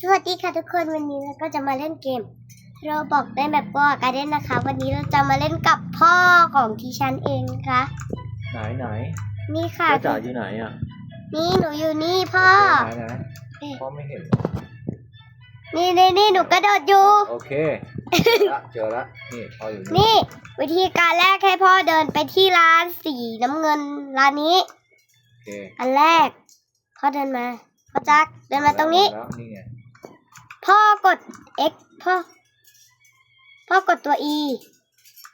สวัสดีค่ะทุกคนวันนี้เราก็จะมาเล่นเกมเราบอกได้แบบว่าการเล่นนะคะ วันนี้เราจะมาเล่นกับพ่อของที่ฉันเองนะคะไหนไหนนี่ค่ะ เจ้าจ๋าอยู่ไหนอะนี่หนูอยู่นี่พ่อไหนไหนเอ๊ะพ่อไม่เห็นนี่นี่นี่หนูกระโดดอยู่ โอเคเจอละเจอละนี่พ่ออยู่นี่นี่ วิธีการแรกให้พ่อเดินไปที่ร้านสีน้ำเงินร้านนี้โอเคอันแรกพ่อเดินมาพ่อจักเดินมาตรงนี้แล้วนี่ไง พ่อกด X พ่อ พ่อกดตัว E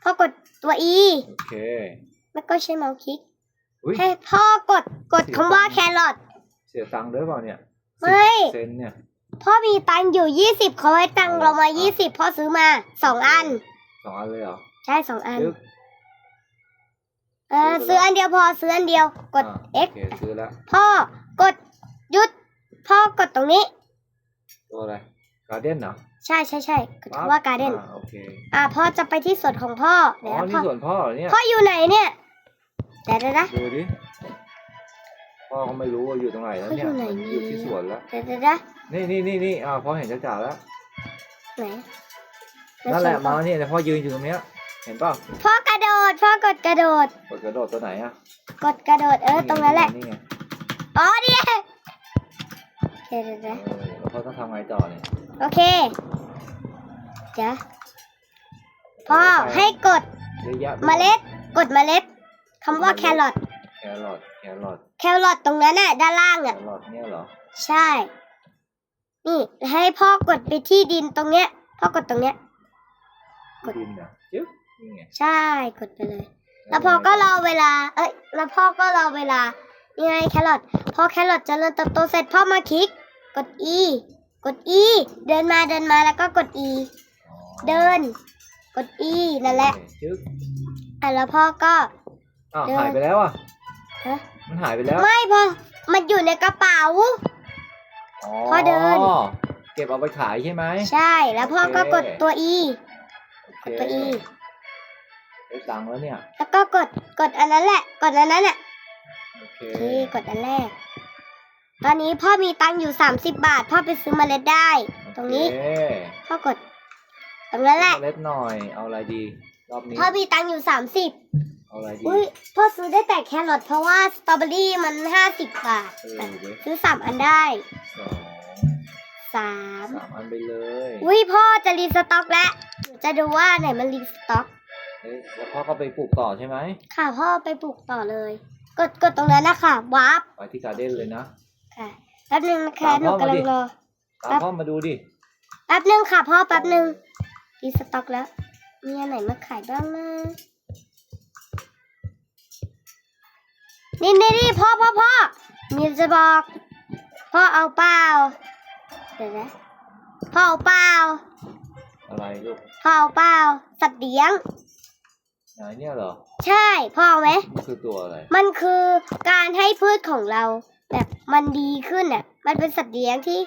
พ่อกดตัว E โอเค แล้วก็ใช้เมาส์คลิกอุ้ยให้พ่อกดกดคำว่าแครอท เสียตังค์ด้วยเปล่าเนี่ยไม่เซนเนี่ย พ่อมีตังค์อยู่ยี่สิบเขาให้ตังค์เรามายี่สิบพ่อซื้อมาสองอัน สองอันเลยเหรอใช่สองอันลึกเออซื้ออันเดียวพอซื้ออันเดียวกด อ่า X โอเคซื้อแล้วพ่อกดหยุด พ่อกดตรงนี้ ตัวอะไร การ์เด้นเหรอใช่ใช่ใช่กดคำว่าการ์เด้นอ่โอเคอ่าพ่อจะไปที่สวนของพ่ออ๋เดี๋ยวอพ่นี่อส่วนพ่อเหรอเนี่ยพ่ออยู่ไหนเนี่ยเดี๋ยวเดี๋ยวนะดูดิพ่อเขาไม่รู้ว่าอยู่ตรงไหนแล้วเนี่ยเขาอยู่ไหนเนี่ยอยู่ที่สวนแล้วเดี๋ยวเดี๋ยวนะนี่นี่นี่นี่อ่าพ่อเห็นเจ้าจ๋าแล้วไหนนั่นแหละสวมาพ่อเนี่ยแต่พ่อยืนอยู่ตรงเนี้ยเห็นเปล่าพ่อกระโดดพ่อกดกระโดดกดกระโดดตัวไหนอะกดกระโดดเออตรงนั้นแหละนี่ไงอ๋อเนี่ยเดี๋ยวเดี๋ยวเอเดี๋ยวอแล้วพ่อต้องทำไงต่อเนี่ย โอเคเดี๋ยวพ่อให้กดเยอะแยะเมล็ด กดเมล็ดคำว่าแครอทแครอทแครอทแครอทตรงนั้นน่ะด้านล่างแคอะ รอทเนี่ยเหรอใช่ นี่ให้พ่อกดไปที่ดินตรงเนี้ย พ่อกดตรงเนี้ย กด ดินอะจึ๊บนี่ไงใช่ กดไปเลย แล้วพ่อก็รอเวลา เอ้ย แล้วพ่อก็รอเวลา นี่ไงแครอท พอแครอทเจริญเติบโตเสร็จพ่อมาคลิก กด E กด E เดินมาเดินมาแล้วก็กด E อ๋อเดิน กด E นั่นแหละจึ๊บอะแล้วพ่อก็ อ้าวเดิน หายไปแล้วอะ ฮะมันหายไปแล้วไม่พ่อมันอยู่ในกระเป๋าอ๋อพ่อเดิน เก็บเอาไปขายใช่ไหม ใช่ แล้วพ่อก็กดตัว E โอเคกดตัว E ได้ตังค์แล้วเนี่ย แล้วก็กดกดอันนั้นแหละ กดอันนั้นอะโอเค โอเคกดอันแรก ตอนนี้พ่อมีตังค์อยู่สามสิบบาท พ่อไปซื้อเมล็ดได้ ตรงนี้ โอเคพ่อกด ตรงนั้นแหละ เล็ดหน่อย เอาอะไรดี รอบนี้ พ่อมีตังค์อยู่สามสิบเอาอะไรดีอุ้ยพ่อซื้อได้แต่แครอทเพราะว่าสตรอเบอรี่มันห้าสิบบาท เออเว้ยซื้อสามอันได้สองสามสามอันไปเลยอุ้ยพ่อจะรีสต็อกแล้วหนูจะดูว่าไหนมันรีสต็อกเฮ้ยแล้วพ่อก็ไปปลูกต่อใช่ไหมค่ะพ่อไปปลูกต่อเลย กดกดตรงนั้นนะคะวาร์ปไปที่การ์เด้นเลยนะ ค่ะแป๊บนึงนะคะตามหนูพ่อมากำลัดิงรอ ตามครับพ่อมาดูดิ แป๊บนึงค่ะพ่อแป๊บนึงรีสต็อกแล้ว มีอันไหนมาขายบ้างนะนี่นี่นี่พ่อพ่อพ่อมีจะบอก พ่อเอาเปล่าเดี๋ยวนะพ่อเอาเปล่าอะไรลูกพ่อเอาเปล่าสัตว์เลี้ยงไหนเนี่ยเหรอ ใช่พ่อเอาไหมนี่คือตัวอะไร มันคือการให้พืชของเรา แบบมันดีขึ้นอะ มันเป็นสัตว์เลี้ยงที่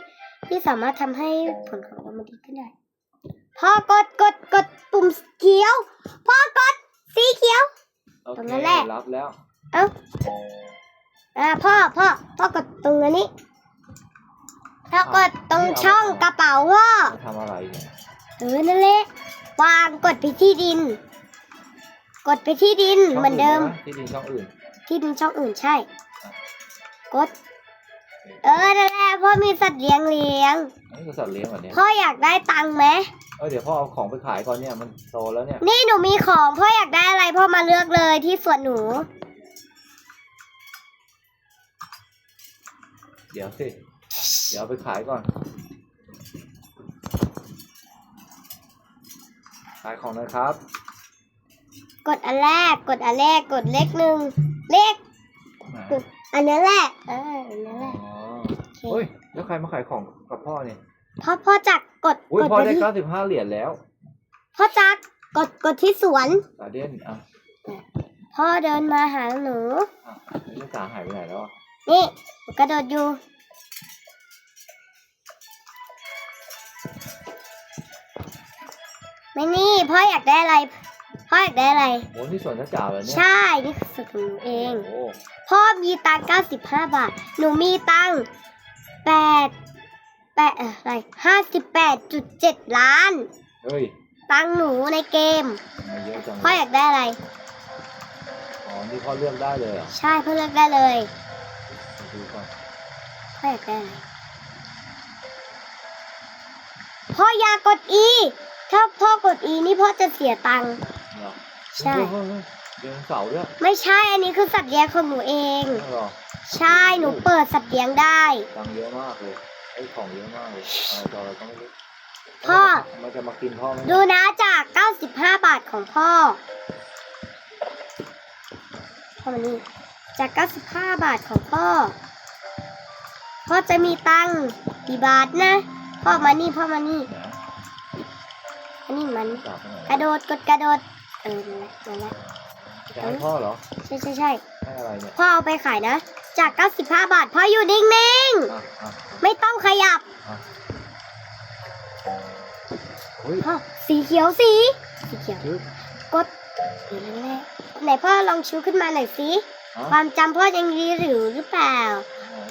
ที่สามารถทำให้ผลของเรามันดีขึ้นได้พ่อกดกดกดปุ่มเขียวพ่อกดสีเขียว โอตรงเคนั้นแหละ รับแล้ว เอ้าอ่าพ่อพ่อพ่อกดตรงนี้พ่อกดตรงช่องกระเป๋าพ่อมาทำอะไรเนี่ยเออนั่นแหละวางกดไปที่ดิน กดไปที่ดินเหมือนเดิม ช่งอื่นนะที่ดินช่องอื่น ที่ดินช่องอื่นใช่ กด เออนั่นแหละพ่อมีสัตว์เลี้ยงเลี้ยงอันนี้คือสัตว์เลี้ยงเหรอเนี่ยพ่ออยากได้ตังค์ไหมเออเดี๋ยวพ่อเอาของไปขายก่อนเนี่ยมันโตแล้วเนี่ยนี่หนูมีของพ่ออยากได้อะไรพ่อมาเลือกเลยที่สวนหนู เดี๋ยวสิเดี๋ยวเอาไปขายก่อน ขายของหนะครับ กดอันแรกกดอันแรกกดเลขหนึ่งเลข อันนั้นแหละ เออ อันนั้นแหอ๋ละอเฮ้ย แล้วใครมาขายของกับพ่อเนี่ยพ่อพ่อจักกดอุ้ยกดพ่อไปได้ที่เก้าสิบห้าเหรียญแล้วพ่อจักกดกดที่สวนการเด้นอะพ่อเดินมาหาหนู อะแล้วจ๋าหายไปไหนแล้วอะนี่หนูกระโดดอยู่ ไม่นี่ พ่ออยากได้อะไร พ่ออยากได้อะไร โอ้นี่สวนจ้าจ๋าเหรอเนี่ยใช่ นี่คือสุดของหนูเอง โอ้ พ่อมีตังค์95 บาท หนูมีตังค์8แปดอะไรห้าสิบแปดจุดเจ็ดล้าน เฮ้ยตังค์หนูในเกม มาเยอะจังพ่อเลยอยากได้อะไร อ๋อ นี่พ่อเลือกได้เลยเหรอะใช่พ่อเลือกได้เลย ดูก่อนพ่ออยากได้อะไรพ่ออยากกด E ถ้าพ่อกด E นี่พ่อจะเสียตังค์ เหรอใช่ เฮ้ยเฮ้ยเฮ้ย เดินเสาร์ด้วยไม่ใช่อันนี้คือสัตว์เลี้ยงของหนูเองเหรอใช่หนูเปิดสัตว์เลี้ยงได้ ตังค์เยอะมากเลยไอ้ยของเยอะมากเลยอะไรต่ออะไรก็ไม่รู้พ่อ มันจะมากินพ่อไหมดูนะจาก 95 บาทของพ่อพ่อมานี่จาก 95 บาทของพ่อ พ่อจะมีตังค์กี่บาทนะ พ่อมานี่พ่อมานี่นะอันนี้มันจับไปไหน กระโดดกดกระโดดเออนั่นแหละนั่นแหละ จะให้พ่อเหรอใช่ใช่ใช่ให้อะไรเนี่ยพ่อเอาไปขายนะ จาก 95 บาทพ่ออยู่นิ่งอะอะๆ ไม่ต้องขยับอะเฮ้ยพ่อสีเขียวสีสีเขียว ชึบกดนั่นแหละไหนพ่อลองชูขึ้นมาหน่อยสิ อ๋อความจำพ่อยังดีหรือหรือเปล่า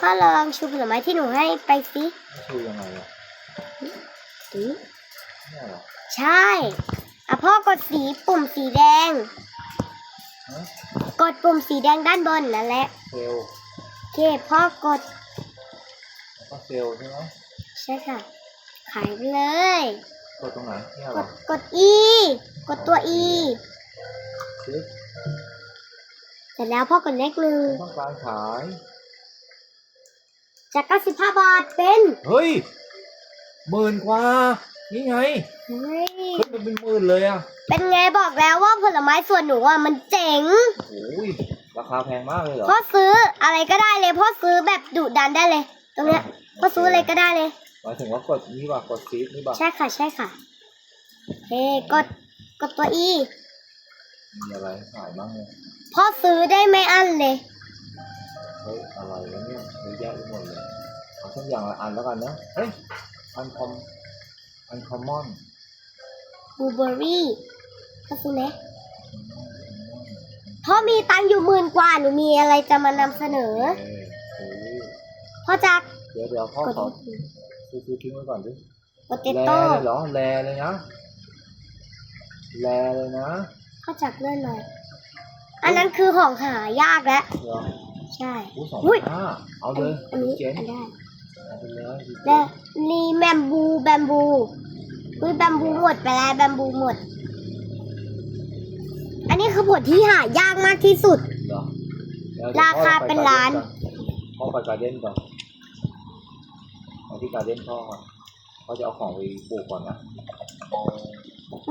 พ่อลองชูผลไม้ที่หนูให้ไปสิชื่อยังไงอะสีเนี่ยเหรอใช่ อะพ่อกดสีปุ่มสีแดงฮะ กดปุ่มสีแดงด้านบนนั่นแหละเซลล์โอเคพ่อกดแล้วก็เซลล์ใช่ไหมใช่ค่ะ ขายไปเลย กดตรงไหนเนี่ยกเหรอดกด E กดตัว E ชึบเสร็จแล้วพ่อกดเลขหนึ่งต้องการขาย จาก 95 บาทเป็น เฮ้ยหมื่นกว่า นี่ไงเฮ้ยขึ้นไปเป็นหมื่นเลยอะเป็นไงบอกแล้วว่าผลไม้ส่วนหนูอะมันเจ๋งโอ้ยราคาแพงมากเลยเหรอพ่อซื้ออะไรก็ได้เลยพ่อซื้อแบบดุดันได้เลย ตรงเนี้ยพ่อซื้ออะไรก็ได้เลยหมายถึงว่ากดนี่ป่ะกดซีดนี่ป่ะใช่ค่ะใช่ค่ะเฮ้กดกดตัว E มีอะไรให้ขายบ้างเนี่ยพ่อซื้อได้ไม่อั้นเลยเฮ้ยอะไรวะเนี่ยเยอะแยะไปหมดเลยเอาสักอย่างละอันแล้วกันนะเฮ้ยอันคอม อันคอมมอนบลูเบอร์รี่พ่อซื้อไหมพ่อมีตังค์อยู่หมื่นกว่าหนูมีอะไรจะมานำเสนอ เออโอ้ยพ่อจักเดี๋ยวเดี๋ยวพ่อกดขอซื้อซื้อทิ้งไว้ก่อนดิกดเตแลโต้เลยเหรอแลเลยนะแลเลยนะพ่อจักเลื่อนหน่อยอันนั้นคือของหายากแล้วเหรอใช่ อู้สองอุ้ยห้าเอาเลยอันนี้เจ๋ง อันได้ และรีแบมบูแบมบูอุ้ยแบมบูหมดไปแล้วแบมบูหมด อันนี้คือผลที่หายากมากที่สุดเหรอแล้วราคาเป็นล้าน พ่อไปการ์เด้นก่อนไปที่การ์เด้นพ่อก่อนพ่อจะเอาของไปปลูกก่อนนะ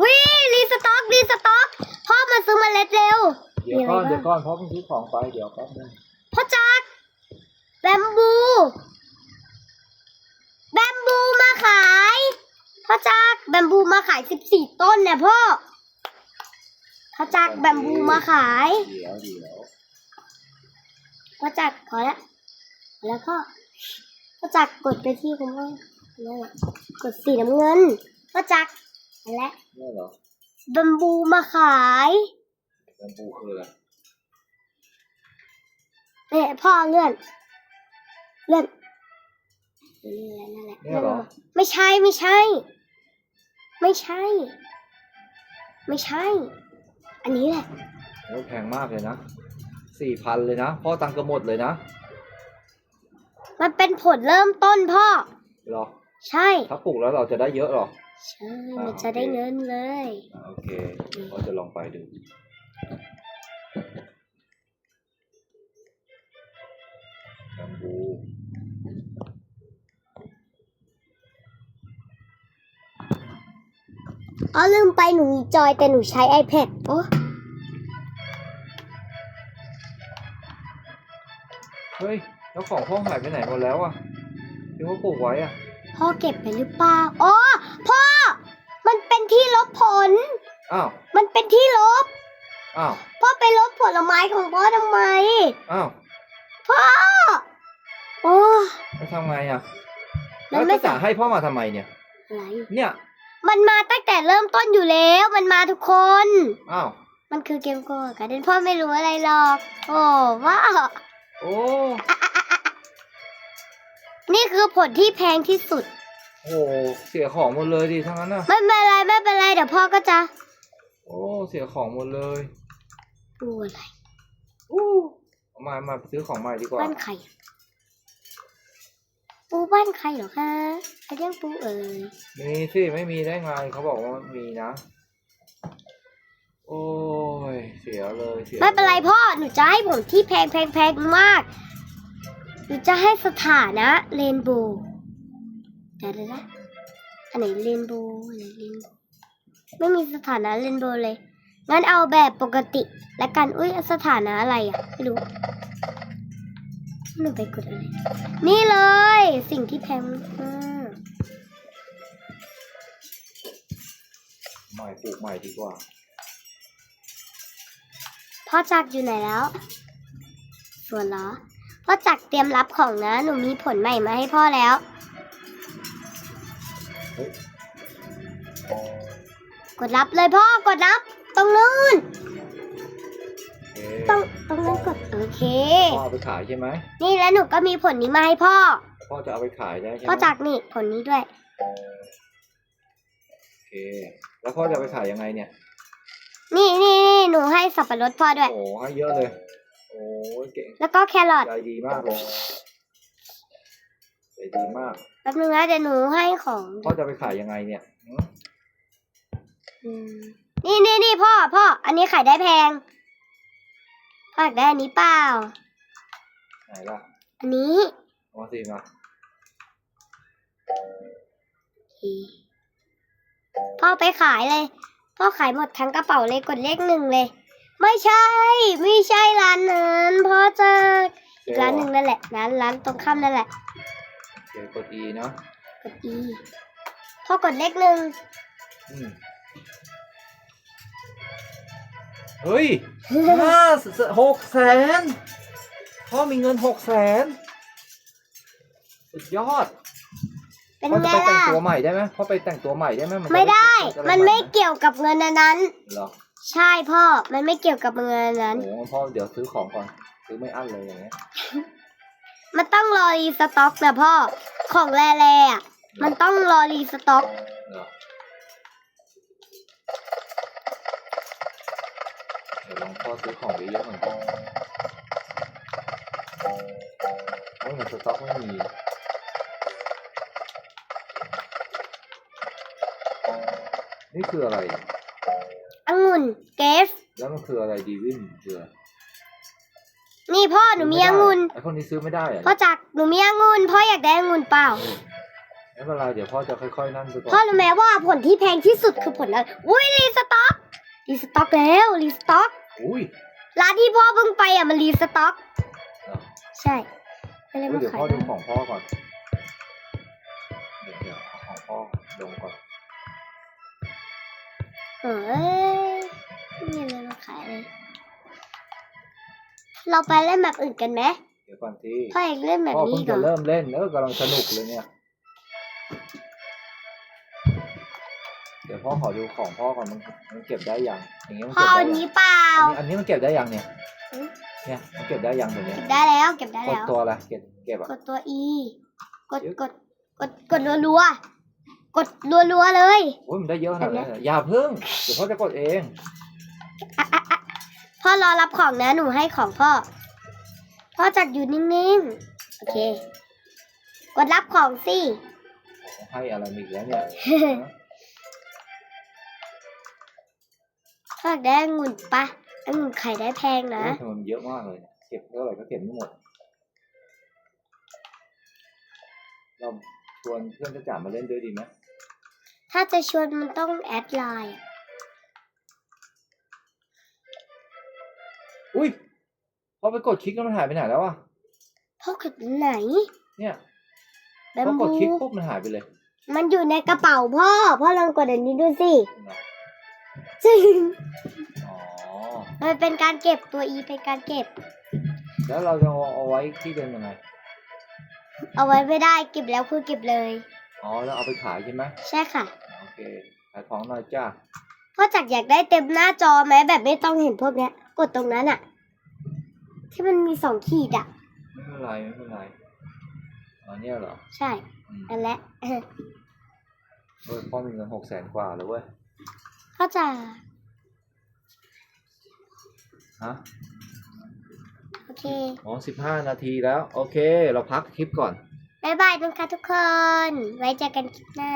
วิรีสต็อกรีสต็อกพ่อมาซื้อเมาเล็ดเร็ว เดี๋ยวก่อนมีอะไรบ้างเดี๋ยวก่อนพ่อเพิ่งซื้อของไปเดี๋ยวแป๊บนึงพ่อจักแบมบูแบมบูมาขาย พ่อจักแบมบูมาขายสิบสี่ต้นเนี่ยพ่อพ่อจักแบมบูมาขายเดี๋ยวเดี๋ยวพ่อจักขอละแล้วก็พ่อจักกดไปที่คุณพ่อนั่นแหละกดสีน้ำเงินพ่อจักนั่นแหละนี่เหรอแบมบูมาขายแบมบูคืออะไรเนี่ยพ่อเลื่อนเลื่อน เลื่อนนั่นแหละเนี่ยเหรอ ไม่ใช่ไม่ใช่ ไม่ใช่ ไม่ใช่ อันนี้แหละ โอ้ยแพงมากเลยนะสี่พันเลยนะ พ่อตังค์ก็หมดเลยนะมันเป็นผลเริ่มต้นพ่อ เหรอ ใช่ ถ้าปลูกแล้วเราจะได้เยอะเหรอ ใช่ มันจะได้เงินเลย อ่าโอเคเราจะลองไปดู อ๋อลืมไปหนูมีจอยแต่หนูใช้ iPad โอ้เฮ้ย แล้วของพ่อหายไปไหนหมดแล้วอะที่เขาปลูกไว้อะ พ่อเก็บไปหรือเปล่าอ๋อพ่อ มันเป็นที่ลบผล อ้าว มันเป็นที่ลบ อ้าว พ่อไปลบผลไม้ของพ่อทำไม อ้าว พ่อ โอ้แล้วทำไงอะ แล้แล้ววไม่จะจ่าให้พ่อมาทำไมเนี่ย อะไร เนี่ย มันมาตั้งแต่เริ่มต้นอยู่แล้ว มันมาทุกคน อ้าว มันคือเกมโกงกันเดนพ่อไม่รู้อะไรหรอก โอ้ว้าโอ้ นี่คือผลที่แพงที่สุดโอ้เสียของหมดเลยดิทั้งนั้นน่ะ ไม่เป็นไรไม่เป็นไรเดี๋ยวพ่อก็จะโอ้ เสียของหมดเลยปูอะไรอู้เอามามาซื้อของใหม่ดีกว่า บ้านใครอะ ปูบ้านใครเหรอคะใครเลี้ยงปูเอ่ยมีสิไม่มีได้ไงเขาบอกว่ามีนะ โอ้ยเสียเลยเสียไม่เป็นไรพ่อหนูจะให้ผมที่แพงแพงแพงมากหนูจะให้สถานะเรนโบว์เดี๋ยวนะอันไหนเรนโบว์อันไหนเรนโบว์ไม่มีสถานะเรนโบว์เลยงั้นเอาแบบปกติและกันอุ้ยสถานะอะไรอะไม่รู้ หนูไปกดอะไร นี่เลย สิ่งที่แพงมากใหม่ปลูกใหม่ดีกว่า พ่อจักรอยู่ไหนแล้วส่วนเหรอ พ่อจักรเตรียมรับของนะ หนูมีผลใหม่มาให้พ่อแล้ว เฮ้ยกดรับเลยพ่อกดรับ ตรงนู้น โอเคตรงตรงนั้นกดโอเค พ่อเอาไปขายใช่ไหมนี่แล้วหนูก็มีผลนี้มาให้พ่อ พ่อจะเอาไปขายได้ใช่ไหมพ่อจักรนี่ผลนี้ด้วย โอเค แล้วพ่อจะเอาไปขายยังไงเนี่ย นี่นี่นี่หนูให้สับปะรดพ่อด้วย โอ้ให้เยอะเลย โอ้ยเก่งแล้วก็แครอทใจดีมากเลยใจดีมาก แป๊บนึงนะเดี๋ยวหนูให้ของพ่อจะเอาไปขายยังไงเนี่ยหืมอืมนี่นี่นี่พ่อพ่อ อันนี้ขายได้แพง พ่ออยากได้อันนี้เปล่า ไหนล่ะอันนี้เอามาสิมาพ่อไปขายเลย พ่อขายหมดทั้งกระเป๋าเลยกดเลขหนึ่งเลย ไม่ใช่ ไม่ใช่ร้านนั้นพ่อจะอีกร้านหนึ่งนั่นแหละร้านร้านตรงข้ามนั่นแหละโอเคกด E เนาะกด E พ่อกดเลขหนึ่งอืม เฮ้ยห้าหกแสนพ่อมีเงินหกแสนสุดยอดเป็นพ่อไงจะไปแต่งล่ะตัวใหม่ได้ไหมพ่อไปแต่งตัวใหม่ได้ไหมนจะไม่ได้จะมันไม่ใหเกี่ยวกับเงินอันนั้น เหรอใช่พ่อ มันไม่เกี่ยวกับเงินอันนั้น โอ้โหพ่อเดี๋ยวซื้อของก่อนซื้อไม่อั้นเลยอย่างเงี้ยมันต้องรอรีสต็อกนะพ่อ ของแร่ๆอะมันต้องรอรีสต็อก เหรอ เดี๋ยวลองพ่อซื้อของเยอะๆเหมือนกันโอ้ยมันสต็อกไม่มีนี่คืออะไรองุ่นเกฟแล้วมันคืออะไรดีวินคืออะไรนี่พ่อหนูมีองุ่นไอพวกนี้ซื้อไม่ได้เหรอะพ่อจักรหนูมีองุ่นพ่ออยากได้องุ่นเปล่าไม่เป็นไรเดี๋ยวพ่อจะค่อยๆนั่นไปก่อนพ่อรู้ไหมว่าผลที่แพงที่สุดคือผลอะไรอุ้ยรีสต็อกรีสต็อกแล้วรีสต็อก อุ้ยร้านที่พ่อเพิ่งไปอะมันรีสต็อกเหรอใช่ก็เลยเฮ้ยมาเดี๋ยวขาพ่อยดูของพ่อก่อน เดี๋ยวเดี๋ยวเอาของพ่อลงก่อนเอ้ยไม่มีอะไรมาขายเลย เราไปเล่นแบบอื่นกันไหมเดี๋ยวก่อนที่พ่ออยากเล่นแบบพ่อนี้เพิ่งก่อจะน เริ่มเล่นเออกำลังสนุกเลยเนี่ย ดี๋ยวพ่อขอดูของพ่อก่อนมันมันเก็บได้ยังอย่างเงี้ยมันพ่อเก็บเอาได้อันยังนี้เปล่า อันนี้อันนี้มันเก็บได้ยังเนี่ยอืม เนี่ยมันเก็บได้ยังตัวเนี้ยเก็บได้แล้ว เก็บได้กดแล้ว ตัวอะไรเก็บเก็บอะ กดตัว E กดกดกดกดรัวๆกดรัวๆเลย โอ้ยมันได้เยอะขนาดนั้นเหรออย่าเพิ่งเดี๋ยวพ่อจะกดเองพ่อรอรับของนะหนูให้ของพ่อ พ่อจัดอยู่นิ่งๆ โอเค กดรับของสิ ให้อะไรมีอีกแล้วเนี่ย ออยากได้องุ่นปะองุ่นขายได้แพงนะโอ้ยทำไมมันเยอะมากเลยเนี่ยเก็บเท่าไหร่ก็เก็บไม่หมด เราชวนเพื่อนจะจ่ามาเล่นด้วยดีไหมถ้าจะชวนมันต้องแอดไลน์อะอุ้ยพอไปกดคลิกแล้วมันหายไปไหนแล้ววะพ่อกดไหน เนี่ยแบพอมกดบูคลิกปุ๊บมันหายไปเลย มันอยู่ในกระเป๋าพ่อ พ่อลองกดอันนี้ดูสิเหรอ จริงอ๋อ มันเป็นการเก็บตัว E เป็นการเก็บ แล้วเราจะเอาเอาไว้ที่เดิมยังไง เอาไว้ไม่ได้เก็บแล้วคือเก็บเลย อ๋อ แล้วเอาไปขายใช่ไหมใช่ค่ะ โอเค ขายของหน่อยจ้าพ่อจักรอยากได้เต็มหน้าจอไหมแบบไม่ต้องเห็นพวกเนี้ย กดตรงนั้นอะที่มันมีสองขีดอะไม่เป็นไรไม่เป็นไรอ๋อเนี่ยเหรอ ใช่ อืมนั่นแหละเออพ่อมีเงินหกแสนกว่าแล้วเว้ย พ่อจ๋าฮะโอเคอ๋อสิบห้านาทีแล้ว โอเค เราพักคลิปก่อน บ๊ายบายนะคะทุกคน ไว้เจอกันคลิปหน้า